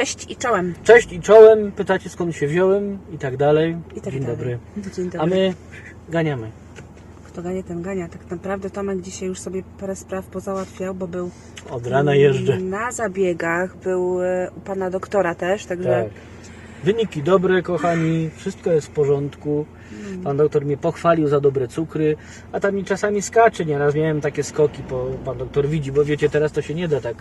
Cześć i czołem. Cześć i czołem, pytacie skąd się wziąłem i tak dalej. I tak Dzień dalej. dobry. Dzień dobry. A my ganiamy. Kto gania, ten gania. Tak naprawdę Tomek dzisiaj już sobie parę spraw pozałatwiał, bo był Od rana jeżdżę. na zabiegach, był e, u pana doktora też, także Tak. Wyniki dobre, kochani, wszystko jest w porządku. Mm. Pan doktor mnie pochwalił za dobre cukry, a tam mi czasami skacze. Nieraz miałem takie skoki, bo pan doktor widzi, bo wiecie, teraz to się nie da tak.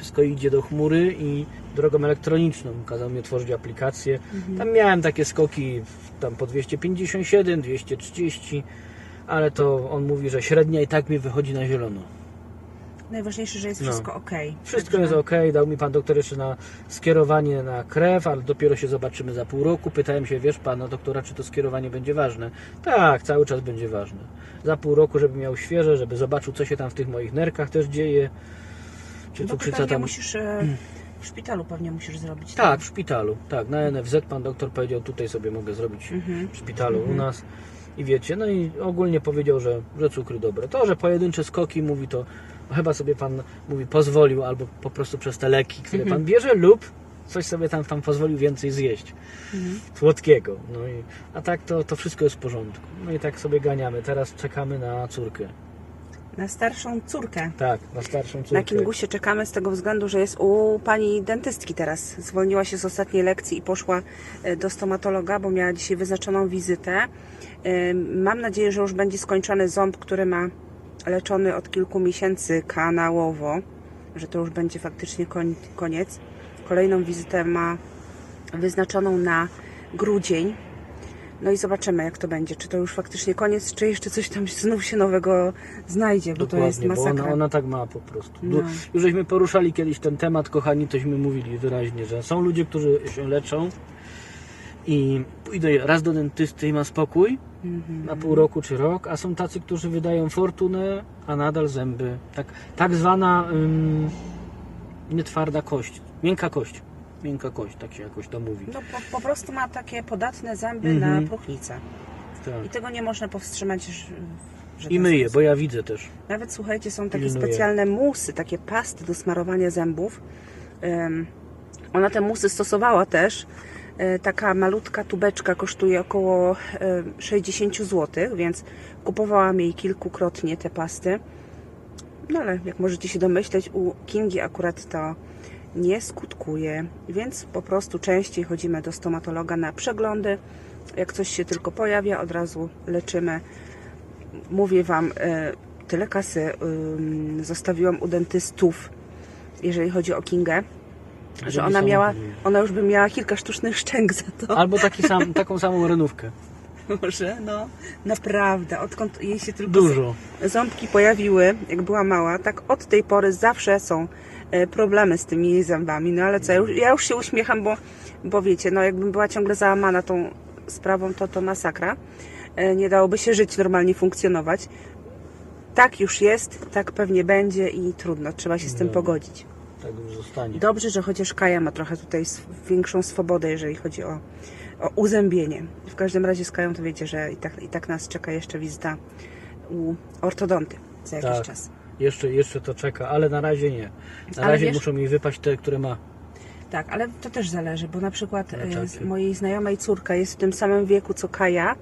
Wszystko idzie do chmury i drogą elektroniczną. Kazał mi otworzyć aplikację. Mhm. Tam miałem takie skoki tam po 257, 230, ale to on mówi, że średnia i tak mi wychodzi na zielono. najważniejsze, że jest No. wszystko ok. Wszystko jest ok, dał mi pan doktor jeszcze na skierowanie na krew, ale dopiero się zobaczymy za pół roku. Pytałem się, wiesz pana doktora, czy to skierowanie będzie ważne. Tak, cały czas będzie ważne. Za pół roku, żeby miał świeże, żeby zobaczył, co się tam w tych moich nerkach też dzieje. Czy Bo cukrzyca tam. musisz e, w szpitalu pewnie musisz zrobić. Tak, w szpitalu. Tak, na NFZ pan doktor powiedział, tutaj sobie mogę zrobić Mhm. w szpitalu u nas. I wiecie, no i ogólnie powiedział, że, że cukry dobre. To, że pojedyncze skoki mówi to, chyba sobie pan mówi pozwolił, albo po prostu przez te leki, które Mhm. pan bierze, lub coś sobie tam, tam pozwolił więcej zjeść. Mhm. Słodkiego. No i, a tak to, to wszystko jest w porządku. No i tak sobie ganiamy. Teraz czekamy na córkę. Na starszą córkę. Tak, na starszą córkę. Na Kingusie czekamy z tego względu, że jest u pani dentystki teraz. Zwolniła się z ostatniej lekcji i poszła e, do stomatologa, bo miała dzisiaj wyznaczoną wizytę. E, Mam nadzieję, że już będzie skończony ząb, który ma leczony od kilku miesięcy kanałowo, że to już będzie faktycznie koniec. Kolejną wizytę ma wyznaczoną na grudzień. No i zobaczymy, jak to będzie. Czy to już faktycznie koniec, czy jeszcze coś tam znów się nowego znajdzie, bo to jest Dokładnie, bo masakra. ona, ona tak ma po prostu. No. Już żeśmy poruszali kiedyś ten temat, kochani, tośmy mówili wyraźnie, że są ludzie, którzy się leczą i pójdą raz do dentysty i ma spokój Mhm. na pół roku czy rok, a są tacy, którzy wydają fortunę, a nadal zęby. Tak, tak zwana ym, nietwarda kość, miękka kość. Miękka kość, tak się jakoś to mówi. No po, po prostu ma takie podatne zęby Mhm. na próchnicę. Tak. I tego nie można powstrzymać. w żaden I myję, sposób. bo ja widzę też. Nawet słuchajcie, są takie Pilnuję. specjalne musy, takie pasty do smarowania zębów. Ym, ona te musy stosowała też. Y, Taka malutka tubeczka kosztuje około y, 60 zł, więc kupowałam jej kilkukrotnie te pasty. No ale jak możecie się domyśleć, u Kingi akurat to nie skutkuje, więc po prostu częściej chodzimy do stomatologa na przeglądy. Jak coś się tylko pojawia, od razu leczymy. Mówię Wam, e, tyle kasy zostawiłam u dentystów, jeżeli chodzi o Kingę, że ona miała, ona już by miała kilka sztucznych szczęk za to. Albo taki sam, taką samą renówkę. Może, no, naprawdę, odkąd jej się tylko Dużo. ząbki pojawiły, jak była mała, tak od tej pory zawsze są e, problemy z tymi jej zębami. No ale co, ja już, ja już się uśmiecham, bo, bo wiecie, no jakbym była ciągle załamana tą sprawą, to to masakra. E, Nie dałoby się żyć, normalnie funkcjonować. Tak już jest, tak pewnie będzie i trudno, trzeba się z tym pogodzić. Tak już zostanie. Dobrze, że chociaż Kaja ma trochę tutaj większą swobodę, jeżeli chodzi o, o uzębienie. W każdym razie z Kają to wiecie, że i tak, i tak nas czeka jeszcze wizyta u ortodonty za jakiś Tak. czas. Jeszcze, jeszcze to czeka, ale na razie nie. Na Ale razie wiesz- muszą mi wypaść te, które ma. Tak, ale to też zależy, bo na przykład czacie. z mojej znajomej córka jest w tym samym wieku co Kaja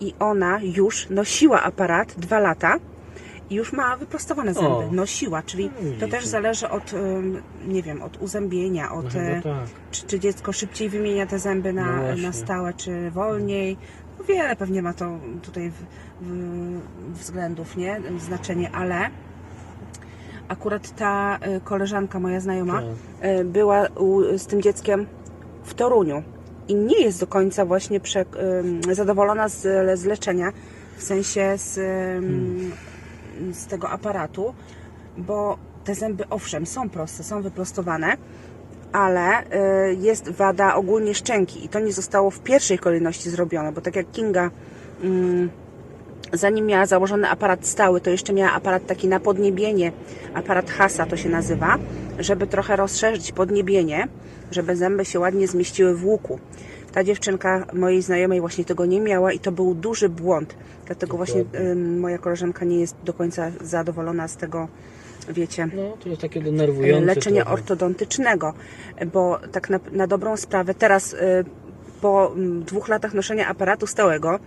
i ona już nosiła aparat dwa lata i już ma wyprostowane zęby. O. Nosiła, czyli No, to widzicie. też zależy od, ym, nie wiem, od uzębienia, No od chyba e, tak. czy, czy dziecko szybciej wymienia te zęby No na, właśnie. na stałe, czy wolniej. No wiele pewnie ma to tutaj w, w, względów, nie? Znaczenie, ale akurat ta y, koleżanka, moja znajoma, Tak. y, była u, z tym dzieckiem w Toruniu i nie jest do końca właśnie prze, ym, zadowolona z, z leczenia, w sensie z, ym, z tego aparatu, bo te zęby owszem są proste, są wyprostowane, ale y, jest wada ogólnie szczęki i to nie zostało w pierwszej kolejności zrobione, bo tak jak Kinga mm, zanim miała założony aparat stały, to jeszcze miała aparat taki na podniebienie, aparat Hasa to się nazywa, żeby trochę rozszerzyć podniebienie, żeby zęby się ładnie zmieściły w łuku. Ta dziewczynka mojej znajomej właśnie tego nie miała i to był duży błąd. Dlatego właśnie ym, moja koleżanka nie jest do końca zadowolona z tego wiecie, No, to jest takie denerwujące. leczenia trochę. ortodontycznego, bo tak na, na dobrą sprawę teraz y, po dwóch latach noszenia aparatu stałego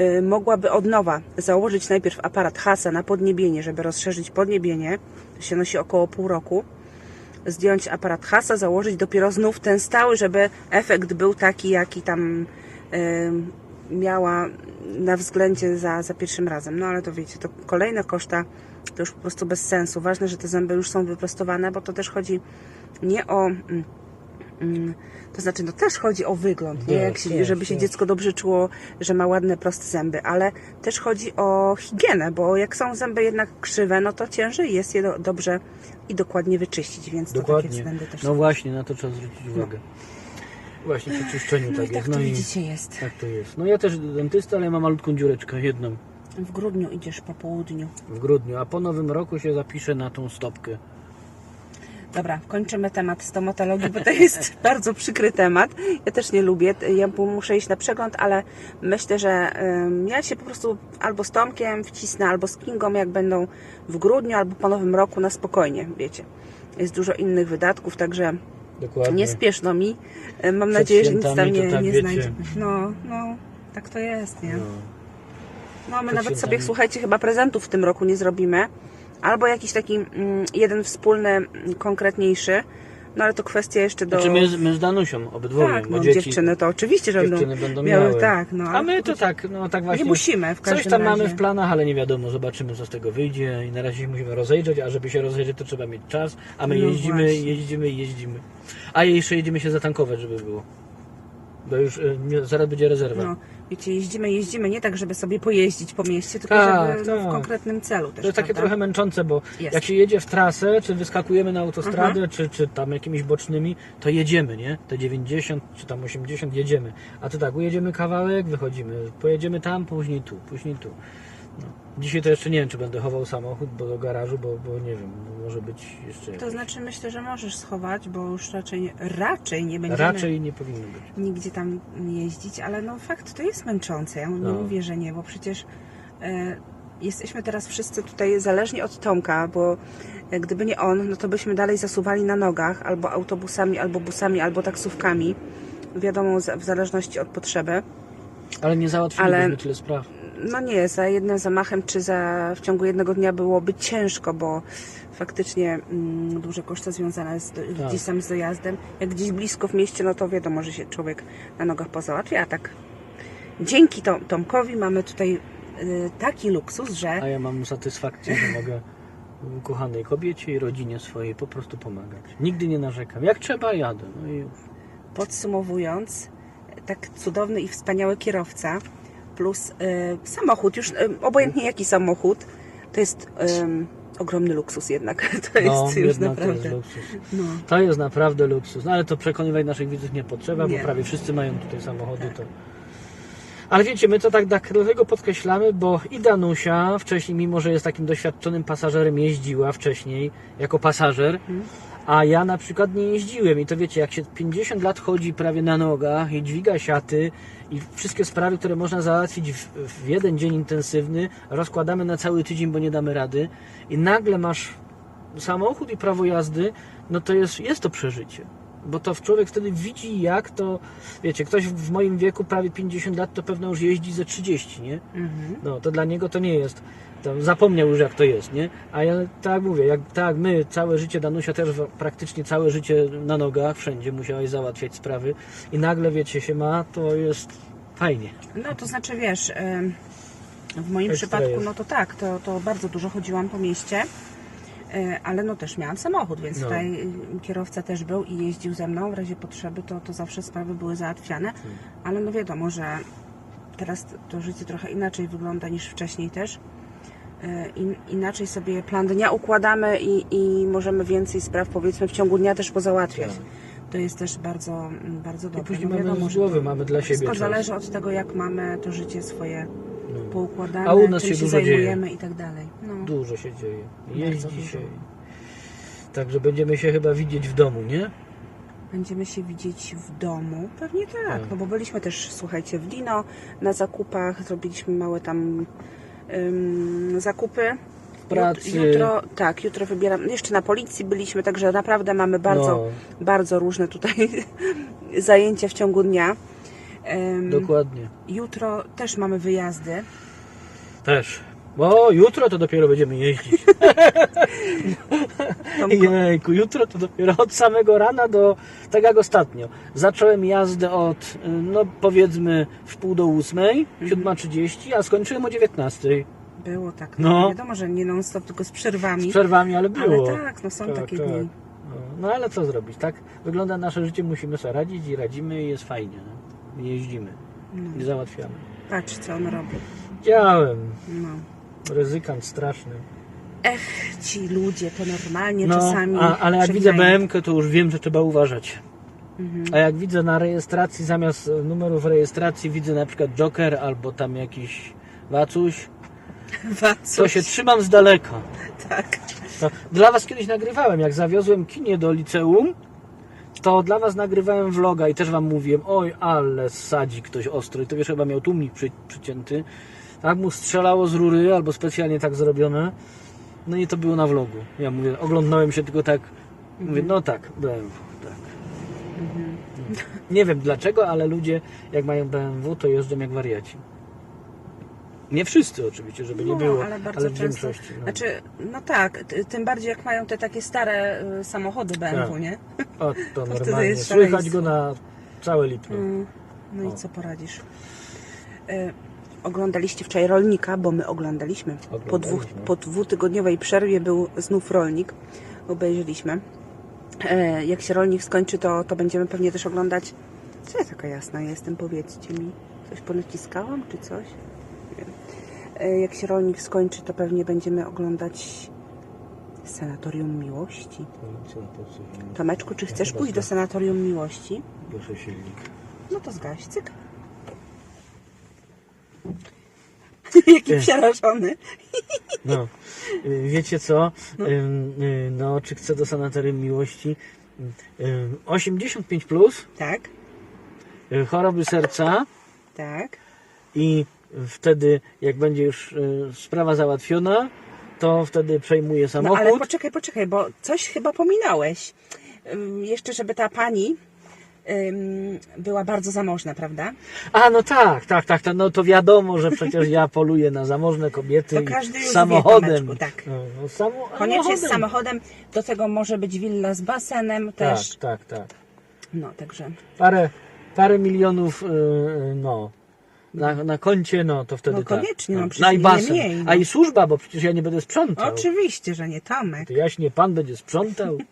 y, mogłaby od nowa założyć najpierw aparat Hasa na podniebienie, żeby rozszerzyć podniebienie, to się nosi około pół roku, zdjąć aparat Hasa, założyć dopiero znów ten stały, żeby efekt był taki, jaki tam miała na względzie za, za pierwszym razem. No ale to wiecie, to kolejne koszta to już po prostu bez sensu. Ważne, że te zęby już są wyprostowane, bo to też chodzi nie o. mm, To znaczy, no też chodzi o wygląd, nie? Jak się, żeby się dziecko dobrze czuło, że ma ładne, proste zęby, ale też chodzi o higienę, bo jak są zęby jednak krzywe, no to ciężej jest je do, dobrze i dokładnie wyczyścić, więc to takie Dokładnie. względy też No właśnie, na to trzeba zwrócić uwagę. Właśnie przy czyszczeniu No tak tak jest. to No i widzicie jest. tak to jest. No ja też dentysta, ale ja mam malutką dziureczkę, jedną W grudniu idziesz po południu. w grudniu, a po nowym roku się zapiszę na tą stopkę. Dobra, kończymy temat stomatologii, bo to jest bardzo przykry temat. Ja też nie lubię. Ja muszę iść na przegląd, ale myślę, że ja się po prostu albo z Tomkiem wcisnę, albo z Kingą, jak będą w grudniu, albo po nowym roku na spokojnie, wiecie. Jest dużo innych wydatków, także Dokładnie. nie spieszno mi. Y, Mam Przed nadzieję, że nic tam nie, tak nie wiecie. znajdzie. No, no, tak to jest, nie? No. No, my Przed nawet sobie, świętami. słuchajcie, chyba prezentów w tym roku nie zrobimy. Albo jakiś taki mm, jeden wspólny, mm, konkretniejszy. No ale to kwestia jeszcze do... Znaczy my, z- my z Danusią obydwoje, tak, bo no dzieci, dziewczyny to oczywiście, że będą, dziewczyny będą miały, miały. tak, no. A my to tak, no tak właśnie. Nie musimy w każdym Coś tam razie. mamy w planach, ale nie wiadomo, zobaczymy co z tego wyjdzie i na razie musimy rozejrzeć, a żeby się rozejrzeć to trzeba mieć czas, a my No jeździmy, właśnie. jeździmy i jeździmy. A jeszcze jedziemy się zatankować, żeby było. Bo już y, zaraz będzie rezerwa. No, wiecie, jeździmy, jeździmy nie tak, żeby sobie pojeździć po mieście, tylko Tak, żeby no, w tak. konkretnym celu też, To jest takie prawda? trochę męczące, bo Jest. jak się jedzie w trasę, czy wyskakujemy na autostradę, czy, czy tam jakimiś bocznymi, to jedziemy, nie? Te 90 czy tam 80 jedziemy. A to tak, ujedziemy kawałek, wychodzimy. Pojedziemy tam, później tu, później tu. Dzisiaj to jeszcze nie wiem, czy będę chował samochód bo do garażu, bo, bo nie wiem, może być jeszcze. To jakoś. znaczy myślę, że możesz schować, bo już raczej, nie- raczej nie będziemy Raczej nie powinno być. nigdzie tam jeździć, ale no fakt to jest męczące. Ja nie No. mówię, że nie, bo przecież e, jesteśmy teraz wszyscy tutaj zależni od Tomka, bo e, gdyby nie on, no to byśmy dalej zasuwali na nogach albo autobusami, albo busami, albo taksówkami. Wiadomo, w zależności od potrzeby. Ale nie załatwiliśmy Ale- tyle spraw. No nie, za jednym zamachem czy za, w ciągu jednego dnia byłoby ciężko, bo faktycznie mm, duże koszty związane z, Tak. gdzieś tam z dojazdem. Jak gdzieś blisko w mieście, no to wiadomo, że się człowiek na nogach pozałatwia, a tak dzięki Tom, Tomkowi mamy tutaj y, taki luksus, że A ja mam satysfakcję, że mogę ukochanej kobiecie i rodzinie swojej po prostu pomagać. Nigdy nie narzekam. Jak trzeba, jadę. No i już. podsumowując, tak cudowny i wspaniały kierowca plus y, samochód, już y, obojętnie jaki samochód, to jest ogromny luksus jednak. To jest No, już jednak naprawdę. to jest luksus. No. To jest naprawdę luksus. No ale to przekonywać naszych widzów nie potrzeba, Nie. bo prawie wszyscy mają tutaj samochody. To... Ale wiecie, my to tak, tak dlatego podkreślamy, bo i Danusia wcześniej, mimo że jest takim doświadczonym pasażerem, jeździła wcześniej jako pasażer, a ja na przykład nie jeździłem. I to wiecie, jak się 50 lat chodzi prawie na nogach i dźwiga siaty i wszystkie sprawy, które można załatwić w, w jeden dzień intensywny, rozkładamy na cały tydzień, bo nie damy rady i nagle masz samochód i prawo jazdy, no to jest, jest to przeżycie. Bo to człowiek wtedy widzi jak to, wiecie, ktoś w moim wieku prawie 50 lat to pewno już jeździ ze 30, nie? Mhm. No to dla niego to nie jest. To zapomniał już jak to jest, nie? A ja tak mówię, jak tak my całe życie, Danusia też praktycznie całe życie na nogach, wszędzie musiałaś załatwiać sprawy i nagle wiecie się ma, to jest fajnie. No to znaczy wiesz, w moim Ekstra przypadku, jest. no to tak, to, to bardzo dużo chodziłam po mieście, ale no też miałam samochód, więc No. tutaj kierowca też był i jeździł ze mną w razie potrzeby, to, to zawsze sprawy były załatwiane, Hmm. ale no wiadomo, że teraz to życie trochę inaczej wygląda niż wcześniej też. Y, In, inaczej sobie plan dnia układamy i, i możemy więcej spraw powiedzmy w ciągu dnia też pozałatwiać. Tak. To jest też bardzo, bardzo dobre. później no mamy wiadomo, z że głowy, mamy dla siebie Wszystko zależy od tego, jak mamy to życie swoje No. poukładane, A u nas czym się się, dużo dzieje. zajmujemy i tak dalej. No. Dużo się dzieje. Jeździ dużo. się. Także będziemy się chyba widzieć w domu, nie? Będziemy się widzieć w domu. Pewnie tak, Tak. no bo byliśmy też, słuchajcie, w Dino na zakupach, zrobiliśmy małe tam ym, zakupy pracy. Jut- Jutro, tak, jutro wybieram. Jeszcze na policji byliśmy, także naprawdę mamy bardzo, No. bardzo różne tutaj zajęcia w ciągu dnia. Em, Dokładnie. jutro też mamy wyjazdy. Też. Bo jutro to dopiero będziemy jeździć. Jejku, jutro to dopiero od samego rana do tak jak ostatnio. Zacząłem jazdę od, no powiedzmy w pół do ósmej, Mhm. 7.30, a skończyłem o 19.00. było tak. No. Wiadomo, że nie non-stop, tylko z przerwami. Z przerwami, ale było. Ale tak, no są takie dni. No, no ale co zrobić, tak? Wygląda nasze życie, musimy sobie radzić i radzimy i jest fajnie. No. Jeździmy No. i załatwiamy. Patrz, co on robi. Widziałem. No. Ryzykant straszny. Ech, ci ludzie to normalnie No, czasami. a, ale jak widzę. BMK, to już wiem, że trzeba uważać. Mhm. A jak widzę na rejestracji, zamiast numerów rejestracji, widzę na przykład Joker albo tam jakiś Wacuś, Wacuś. to się trzymam z daleka. Tak. Dla Was kiedyś nagrywałem, jak zawiozłem kinie do liceum, to dla Was nagrywałem vloga i też Wam mówiłem, oj, ale sadzi ktoś ostro. I to wiesz, chyba miał tłumik przy, przycięty. Tak mu strzelało z rury, albo specjalnie tak zrobione. No i to było na vlogu. Ja mówię, oglądnąłem się tylko tak, mówię, no tak, BMW, tak. Nie wiem dlaczego, ale ludzie jak mają BMW, to jeżdżą jak wariaci. Nie wszyscy oczywiście, żeby nie No, było, ale bardzo ale w często. większości. No. Znaczy, no tak, tym bardziej jak mają te takie stare y, samochody BMW, Tak. nie? O, to wtedy normalnie. jest Słychać szaleństwo. go na całe Lipno. Mm, No O. i co poradzisz? Y, oglądaliście wczoraj rolnika, bo my oglądaliśmy. Po, dwóch, Oglądaliśmy. po dwutygodniowej przerwie był znów rolnik. Obejrzeliśmy. E, jak się rolnik skończy, to, to będziemy pewnie też oglądać. Co ja taka jasna jestem? Powiedzcie mi. Coś ponaciskałam, czy coś? E, jak się rolnik skończy, to pewnie będziemy oglądać Sanatorium Miłości. Tomeczku, czy chcesz pójść do. Sanatorium Miłości? Proszę silnik. No to zgaś, cyk. Jaki Nie. przerażony. No. Y, Wiecie co? Y, No, czy chcę do sanatorium miłości? Ym, 85 plus, Tak, choroby serca tak. i wtedy, jak będzie już y, sprawa załatwiona, to wtedy przejmuję No samochód. ale poczekaj, poczekaj, bo coś chyba pominąłeś. Jeszcze, żeby ta pani była bardzo zamożna, prawda? A, no tak, tak, tak, tak, no to wiadomo, że przecież ja poluję na zamożne kobiety To każdy już wie, samochodem. Tomeczku, tak. No, no, samo, Koniecznie z samochodem. samochodem. Do tego może być willa z basenem też. Tak, tak, tak. No, także. Parę, parę milionów, yy, no, na, na koncie, no to wtedy No koniecznie, tak. no przecież no i nie basen. mniej, no. A i służba, bo przecież ja nie będę sprzątał. Oczywiście, że nie, Tomek. To jaśnie pan będzie sprzątał.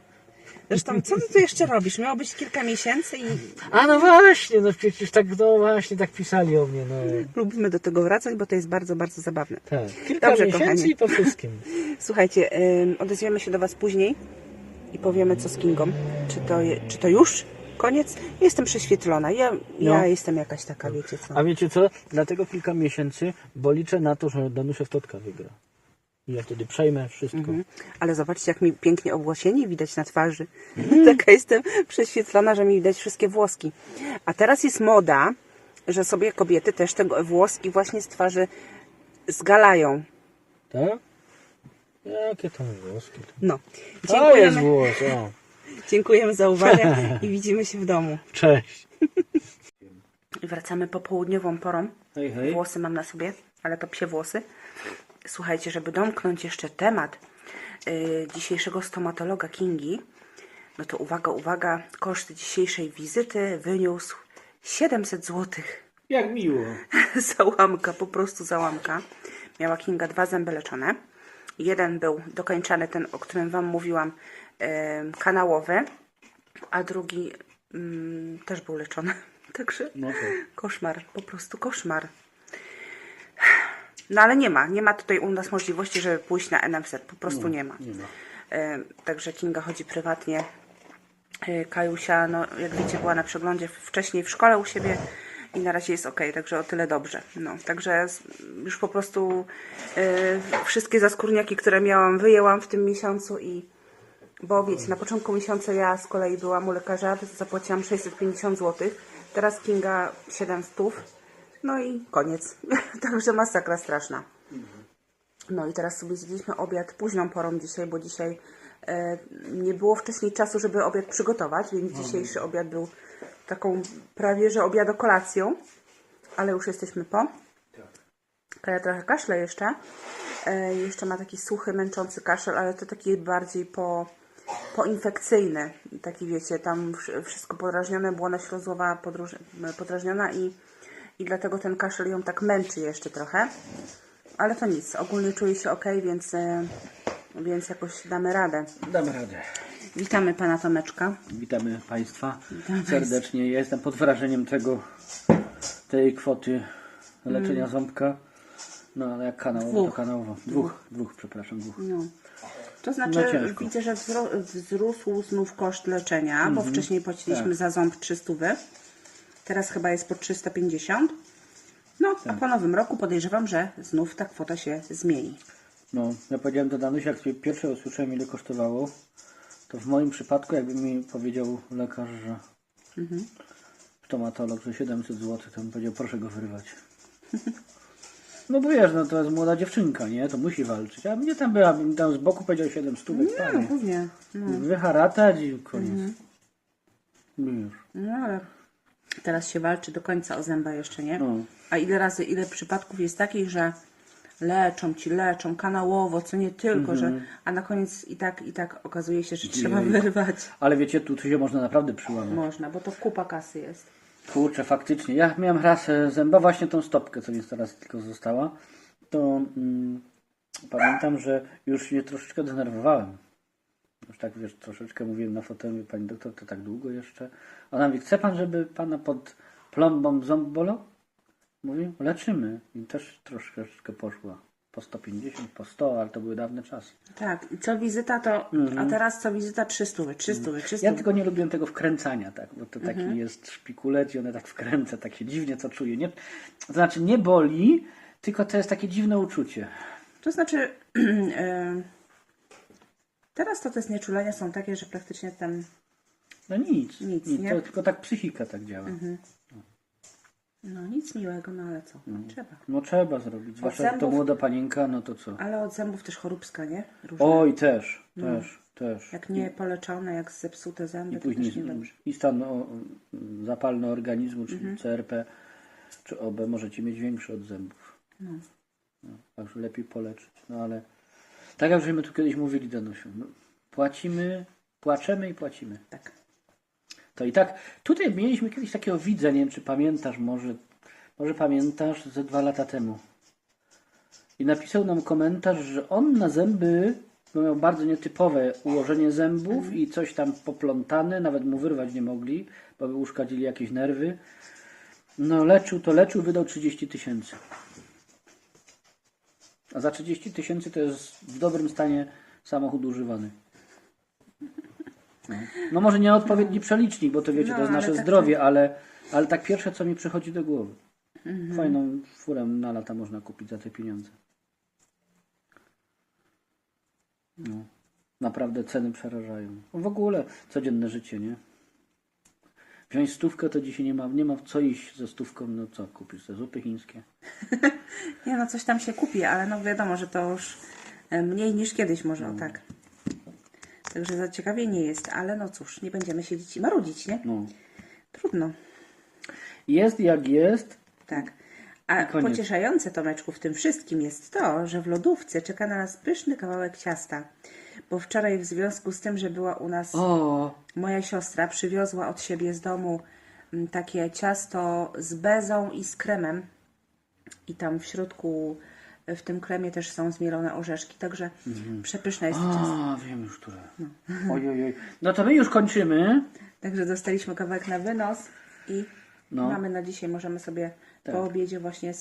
Zresztą, co ty tu jeszcze robisz? Miało być kilka miesięcy i A no właśnie, no przecież tak, no właśnie tak pisali o mnie, no. lubimy do tego wracać, bo to jest bardzo, bardzo zabawne. Tak. Kilka Dobrze, miesięcy kochani. i po wszystkim. Słuchajcie, odezwiemy się do Was później i powiemy co z Kingą. Czy to, je, czy to już koniec? Jestem prześwietlona. Ja, ja No. jestem jakaś taka, wiecie co. A wiecie co? Dlatego kilka miesięcy, bo liczę na to, że Danusia Totka wygra. I ja wtedy przejmę wszystko. Mhm. Ale zobaczcie, jak mi pięknie obłosieni widać na twarzy. Taka jestem prześwietlona, że mi widać wszystkie włoski. A teraz jest moda, że sobie kobiety też te włoski właśnie z twarzy zgalają. Tak? Jakie tam włoski? No. To jest Dziękujemy, włos, o. dziękujemy za uwagę i widzimy się w domu. Cześć. Wracamy popołudniową porą. Hej, hej. Włosy mam na sobie, ale to psie włosy. Słuchajcie, żeby domknąć jeszcze temat y, dzisiejszego stomatologa Kingi, no to uwaga, uwaga, koszt dzisiejszej wizyty wyniósł 700 zł. Jak miło. załamka, po prostu załamka. Miała Kinga dwa zęby leczone. Jeden był dokończany, ten, o którym Wam mówiłam, kanałowy, a drugi mm, też był leczony. Także No tak. koszmar, po prostu koszmar. No ale nie ma, nie ma tutaj u nas możliwości, żeby pójść na NFZ, po prostu nie ma. nie ma. Także Kinga chodzi prywatnie. E, Kajusia, no jak wiecie, była na przeglądzie wcześniej w szkole u siebie i na razie jest ok, także o tyle dobrze. No, także już po prostu e, wszystkie zaskórniaki, które miałam, wyjęłam w tym miesiącu i bo wiecie, na początku miesiąca ja z kolei byłam u lekarza, zapłaciłam 650 zł, teraz Kinga 700, no i koniec. Także masakra straszna. No i teraz sobie zjedliśmy obiad późną porą dzisiaj, bo dzisiaj e, nie było wcześniej czasu, żeby obiad przygotować, więc dzisiejszy obiad był taką prawie że obiadokolacją, ale już jesteśmy po. Ja trochę kaszle jeszcze. E, jeszcze ma taki suchy, męczący kaszel, ale to taki bardziej po, poinfekcyjny. Taki wiecie, tam wsz- wszystko podrażnione, błona śluzłowa podrażniona i, i dlatego ten kaszel ją tak męczy jeszcze trochę. Ale to nic, ogólnie czuję się ok, więc, e, więc jakoś damy radę. Damy radę. Witamy pana Tomeczka. Witamy Państwa Witamy serdecznie. Ja jestem pod wrażeniem tego, tej kwoty leczenia ząbka. No ale jak kanałowo, Mm. Dwóch. to kanałowo. Dwóch, dwóch, przepraszam, dwóch. No. To znaczy, No widzę, że wzrósł znów koszt leczenia, bo wcześniej płaciliśmy Tak. za ząb 300, teraz chyba jest po 350. No, Tak. a po nowym roku podejrzewam, że znów ta kwota się zmieni. No, ja powiedziałem do Danusi, jak sobie pierwsze usłyszałem ile kosztowało, to w moim przypadku jakby mi powiedział lekarz, że Mhm. stomatolog, że 700 zł, to bym powiedział, proszę go wyrwać. No bo wiesz, no to jest młoda dziewczynka, nie? To musi walczyć. A mnie tam była, tam z boku powiedział 7 stówek, No, fajnie. pewnie. No, Wyharatać i koniec. Mhm. Już. no, ale teraz się walczy do końca o zęba jeszcze, nie? No. A ile razy, ile przypadków jest takich, że leczą ci, leczą kanałowo, co nie tylko, że, a na koniec i tak, i tak okazuje się, że trzeba Mhm. Jejku. wyrwać. Ale wiecie, tu, tu się można naprawdę przyłamać. Można, bo to kupa kasy jest. Kurczę, faktycznie. Ja miałem raz zęba, właśnie tą stopkę, co mi teraz tylko została. To mm, pamiętam, że już się troszeczkę denerwowałem. Już tak, wiesz, troszeczkę mówiłem na fotelu, pani doktor, to tak długo jeszcze. Ona mówi, chce pan, żeby pana pod plombą ząb bolał? Mówi, leczymy. I też troszeczkę poszła. Po 150, po 100, ale to były dawne czasy. Tak, i co wizyta to, a teraz co wizyta 300, 300, 300. Ja tylko nie lubiłem tego wkręcania, tak, bo to taki jest szpikulec i one tak wkręca, tak się dziwnie to czuje. Nie, to znaczy nie boli, tylko to jest takie dziwne uczucie. To znaczy, teraz to te znieczulenia są takie, że praktycznie ten, No nic, Nic, nic, nie? to tylko tak psychika tak działa. No nic miłego, no ale co, trzeba. No trzeba zrobić, zwłaszcza to zębów- młoda panienka, no to co? Ale od zębów też choróbska, nie? Różne. Oj, też, też, też. Jak nie poleczone, jak zepsute zęby, I to też później niedobrze. i stan o, zapalny organizmu, czyli Mhm. CRP, czy OB możecie mieć większy od zębów. No. Także lepiej poleczyć. No ale tak jak żeśmy tu kiedyś mówili, Danusiu, no, płacimy, płaczemy i płacimy. Tak. To i tak, tutaj mieliśmy kiedyś takiego widza, nie wiem czy pamiętasz, może, może pamiętasz, ze dwa lata temu. I napisał nam komentarz, że on na zęby bo miał bardzo nietypowe ułożenie zębów i coś tam poplątane, nawet mu wyrwać nie mogli, bo by uszkadzili jakieś nerwy. No leczył to leczył, wydał 30 tysięcy. A za 30 tysięcy to jest w dobrym stanie samochód używany. No, no może nie odpowiedni przelicznik, bo to wiecie, No, to jest nasze tak, zdrowie, ale, ale tak pierwsze, co mi przychodzi do głowy. Fajną furę na lata można kupić za te pieniądze. No, naprawdę ceny przerażają. W ogóle codzienne życie, nie? Wziąć stówkę to dzisiaj nie ma, nie ma co iść ze stówką, no co kupisz? Te zupy chińskie. Nie no, coś tam się kupi, ale no wiadomo, że to już e, mniej niż kiedyś może, o tak. Także za ciekawie nie jest, ale no cóż, nie będziemy siedzieć i marudzić, nie? No. Trudno. Jest jak jest. Tak. A koniec. pocieszające, Tomeczku, w tym wszystkim jest to, że w lodówce czeka na nas pyszny kawałek ciasta. Bo wczoraj w związku z tym, że była u nas O, moja siostra, przywiozła od siebie z domu mm, takie ciasto z bezą i z kremem. I tam w środku, w tym kremie też są zmielone orzeszki, także przepyszne jest to ciasto. a wiem już które. Oj, oj, oj. No to my już kończymy. Także dostaliśmy kawałek na wynos i No. mamy na dzisiaj, możemy sobie Tak. po obiedzie właśnie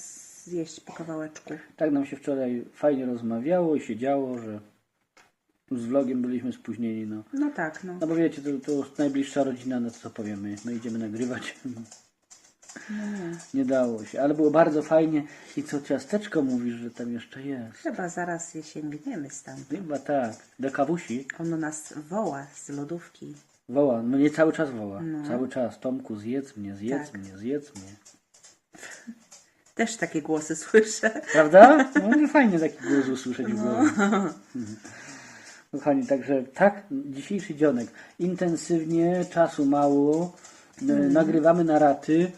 zjeść po kawałeczku. Tak nam się wczoraj fajnie rozmawiało i się działo, że z vlogiem byliśmy spóźnieni. No, No tak, no. no bo wiecie, to, to najbliższa rodzina, no to co powiemy, my idziemy nagrywać. Nie dało się, ale było bardzo fajnie. I co ciasteczko mówisz, że tam jeszcze jest? Chyba zaraz je sięgniemy stamtąd. Chyba tak. Do kawusi Ono nas woła z lodówki. woła, no nie cały czas woła. Cały czas. Tomku, zjedz mnie, zjedz Tak. mnie, zjedz mnie. Też takie głosy słyszę. Prawda? No, fajnie taki głos usłyszeć w głowie. Mhm. Kochani, także tak, dzisiejszy dzionek. Intensywnie, czasu mało. e, Nagrywamy na raty.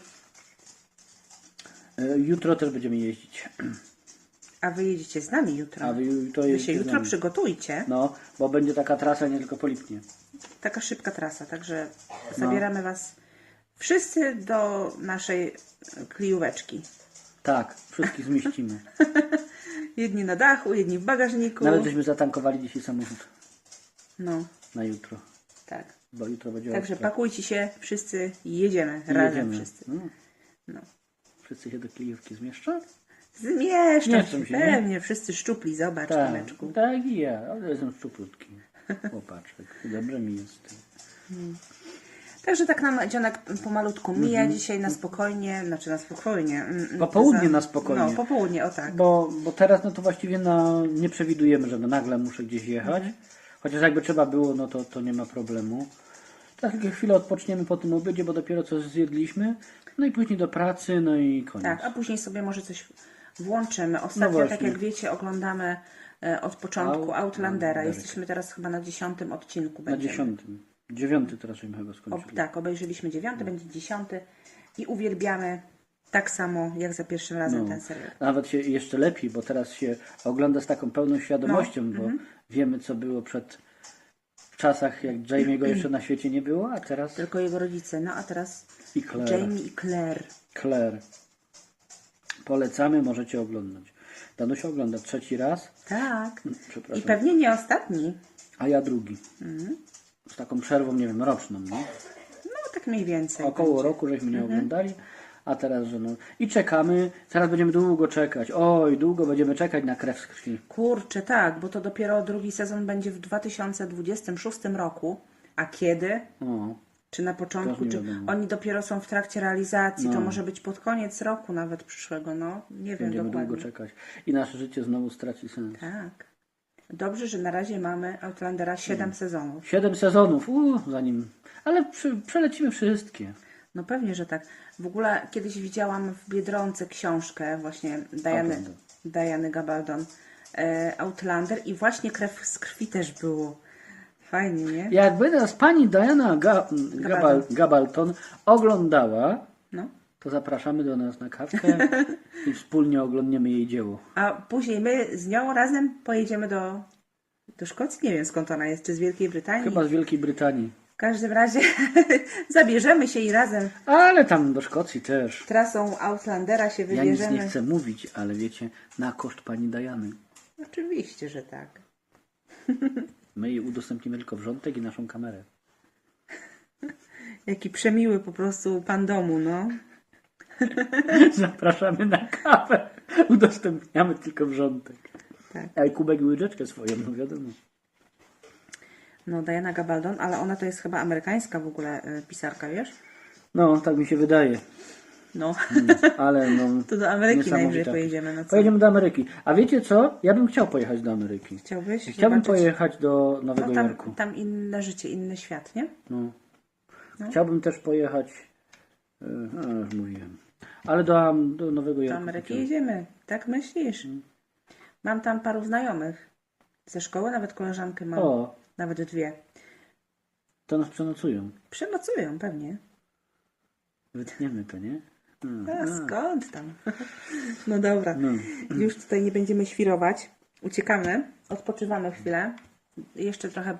E, Jutro też będziemy jeździć. A wy jedziecie z nami jutro. A wy jutro Wy się jedziecie z jutro nami. przygotujcie. No, bo będzie taka trasa nie tylko po Lipnie. Taka szybka trasa, także No. zabieramy was wszyscy do naszej kryjóweczki. Tak, wszystkich zmieścimy. Jedni na dachu, jedni w bagażniku. Nawet żeśmy zatankowali dzisiaj samochód No, na jutro. tak. Bo jutro będzie Także ostra. pakujcie się, wszyscy i jedziemy razem jedziemy. wszyscy. No. No. Wszyscy się do kijówki zmieszczą? Zmieszczą Zmieszczą się, się, nie? pewnie, wszyscy szczupli, zobacz, Tak, Tomeczku. tak i ja, ale jestem szczuplutki. Chłopaczek, dobrze mi jest. Także tak nam dzionek pomalutku mija dzisiaj na spokojnie, znaczy na spokojnie. mm, mm, Popołudnie za- na spokojnie. No, popołudnie, o tak. Bo, bo teraz no to właściwie na, nie przewidujemy, że no nagle muszę gdzieś jechać. Chociaż jakby trzeba było, no to, to nie ma problemu. Tak chwilę odpoczniemy po tym obiedzie, bo dopiero co zjedliśmy. No i później do pracy, no i koniec. Tak, a później sobie może coś włączymy. Ostatnio, No tak jak wiecie, oglądamy e, od początku Outlandera. Outlandera. Jesteśmy teraz chyba na dziesiątym odcinku. Na będziemy. dziesiątym. Dziewiąty teraz żeśmy chyba O, skończyli. tak, obejrzeliśmy dziewiąty, będzie dziesiąty i uwielbiamy tak samo jak za pierwszym razem No. ten serial. Nawet się jeszcze lepiej, bo teraz się ogląda z taką pełną świadomością, No, bo mhm. wiemy, co było przed w czasach, jak Jamie'ego jeszcze na świecie nie było, a teraz Tylko jego rodzice. No a teraz i Claire. Jamie i Claire. Claire. Polecamy, możecie oglądać. Danusia ogląda trzeci raz, Tak. I przepraszam, pewnie nie ostatni. a ja drugi. Mhm. Z taką przerwą, nie wiem, roczną, no. No tak mniej więcej. Około roku żeśmy nie oglądali, a teraz, że no. I czekamy, teraz będziemy długo czekać. Oj, długo będziemy czekać na krew z krwi. Kurczę, tak, bo to dopiero drugi sezon będzie w 2026 roku. A kiedy? O, Czy na początku? Czy wiadomo. oni dopiero są w trakcie realizacji? To No. może być pod koniec roku nawet przyszłego, no. Nie wiem będziemy dokładnie. długo czekać. I nasze życie znowu straci sens. Tak. Dobrze, że na razie mamy Outlandera 7 Mm. sezonów. Siedem sezonów, u, zanim. Ale przy, przelecimy wszystkie. No pewnie, że tak. W ogóle kiedyś widziałam w Biedronce książkę właśnie Diany, Outlander. Diany Gabaldon e, Outlander i właśnie krew z krwi też było. Fajnie, nie? Jakby nas pani Diana Ga, Gabal, Gabalton oglądała, No. to zapraszamy do nas na kawkę i wspólnie oglądniemy jej dzieło. A później my z nią razem pojedziemy do, do Szkocji. Nie wiem skąd ona jest, czy z Wielkiej Brytanii. Chyba z Wielkiej Brytanii. W każdym razie zabierzemy się i razem Ale tam do Szkocji też. trasą Outlandera się Ja nic wybierzemy. nie chcę mówić, ale wiecie, na koszt pani Diany. Oczywiście, że tak. My jej udostępnimy tylko wrzątek i naszą kamerę. Jaki przemiły po prostu pan domu, no. Zapraszamy na kawę. Udostępniamy tylko wrzątek. Tak. A i kubek i łyżeczkę swoją, no wiadomo. No, Diana Gabaldon, ale ona to jest chyba amerykańska w ogóle y, pisarka, wiesz? No, tak mi się wydaje. No, Ale no. to do Ameryki najwyżej pojedziemy. No co? Pojedziemy do Ameryki. A wiecie co? Ja bym chciał pojechać do Ameryki. Chciałbyś? Chciałbym zobaczyć? pojechać do Nowego No, tam, Jorku. tam inne życie, inny świat, nie? No. No. Chciałbym też pojechać. e, No, już mówiłem. Ale do, do Nowego Do Jorku. Ameryki chciałbym. jedziemy. Tak myślisz? Mm. Mam tam paru znajomych. Ze szkoły nawet koleżankę mam. O, Nawet dwie. to nas przenocują. Przenocują pewnie. Wytniemy to, nie? No. A skąd tam? No dobra. No. Już tutaj nie będziemy świrować. Uciekamy. Odpoczywamy chwilę. Jeszcze trochę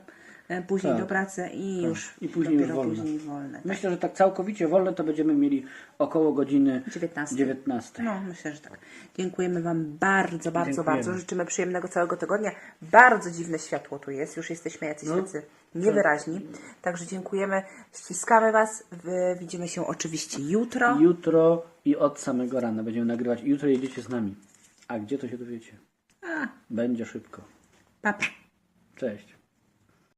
później Tak. do pracy i już I później już dopiero wolne. później wolne. Myślę, że tak całkowicie wolne to będziemy mieli około godziny 19. 19. No, myślę, że tak. Dziękujemy Wam bardzo, bardzo, Dziękujemy. bardzo. Życzymy przyjemnego całego tygodnia. Bardzo dziwne światło tu jest. Już jesteśmy jacyś No. tacy niewyraźni. Także dziękujemy. Ściskamy Was. Widzimy się oczywiście jutro. Jutro i od samego rana będziemy nagrywać. Jutro jedziecie z nami. A gdzie to się dowiecie? A, Będzie szybko. papa. Cześć.